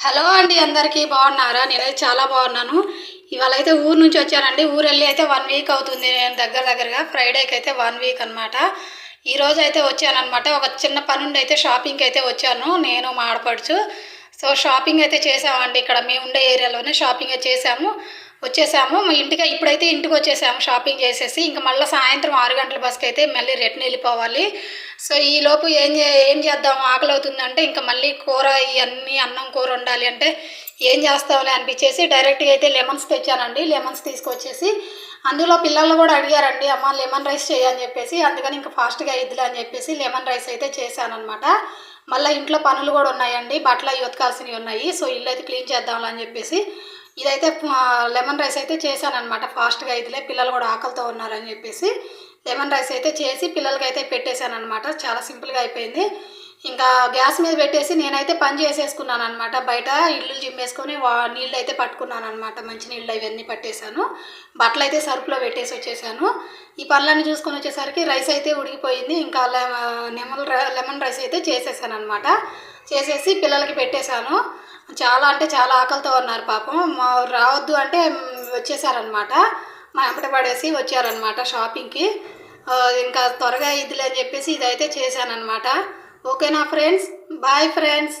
Hello అండి అందరికీ బాగున్నారా? నేనైతే చాలా బాగున్నాను. ఇవాళ అయితే ఊరు నుంచి వచ్చానండి. ఊరు వెళ్ళి అయితే వన్ వీక్ అవుతుంది. నేను దగ్గర దగ్గరగా ఫ్రైడేకి అయితే వన్ వీక్ అనమాట ఈరోజు అయితే వచ్చానమాట ఒక చిన్న పని ఉండి అయితే షాపింగ్కి అయితే వచ్చాను. నేను మాడపడుచు సో షాపింగ్ అయితే చేసామండి. ఇక్కడ మేము ఉండే ఏరియాలోనే షాపింగ్ అయితే చేసాము. వచ్చేసాము. ఇంటికి ఇప్పుడైతే ఇంటికి వచ్చేసాము షాపింగ్ చేసేసి. ఇంకా మళ్ళీ సాయంత్రం ఆరు గంటల బస్కి అయితే మళ్ళీ రిటర్న్ వెళ్ళిపోవాలి. సో ఈలోపు ఏం ఏం చేద్దాం? ఆకలి అవుతుందంటే ఇంకా మళ్ళీ కూర ఇవన్నీ అన్నం కూర ఉండాలి అంటే ఏం చేస్తామని అనిపించేసి డైరెక్ట్గా అయితే లెమన్స్ తెచ్చానండి. లెమన్స్ తీసుకొచ్చేసి అందులో పిల్లలు కూడా అడిగారండి అమ్మ లెమన్ రైస్ చేయని చెప్పేసి అందుకని ఇంకా ఫాస్ట్గా ఇద్దులే అని చెప్పేసి లెమన్ రైస్ అయితే చేశానమాట మళ్ళీ ఇంట్లో పనులు కూడా ఉన్నాయండి బట్టలు అవి ఉతకాల్సినవి ఉన్నాయి సో ఇల్లు అయితే క్లీన్ చేద్దాం అని చెప్పేసి ఇదైతే లెమన్ రైస్ అయితే చేశానమాట ఫాస్ట్గా ఇదిలే పిల్లలు కూడా ఆకలితో ఉన్నారని చెప్పేసి లెమన్ రైస్ అయితే చేసి పిల్లలకి అయితే పెట్టేశాను అనమాట చాలా సింపుల్గా అయిపోయింది. ఇంకా గ్యాస్ మీద పెట్టేసి నేనైతే పని చేసేసుకున్నాను అనమాట బయట ఇల్లు జిమ్మేసుకొని వా నీళ్ళు అయితే పట్టుకున్నాను అనమాట మంచి నీళ్ళు అవన్నీ పట్టేశాను. బట్టలు అయితే సరుకులో పెట్టేసి వచ్చేసాను. ఈ పనులన్నీ చూసుకొని వచ్చేసరికి రైస్ అయితే ఉడికిపోయింది. ఇంకా లెమన్ లెమన్ రైస్ అయితే చేసేసాను అనమాట చేసేసి పిల్లలకి పెట్టేశాను. చాలా అంటే చాలా ఆకలితో ఉన్నారు పాపం. మా రావద్దు అంటే వచ్చేసారనమాట మా వెంపట పడేసి వచ్చారనమాట షాపింగ్కి. ఇంకా త్వరగా ఇదిలే అని చెప్పేసి ఇదైతే చేశానమాట ఓకేనా ఫ్రెండ్స్? Bye friends.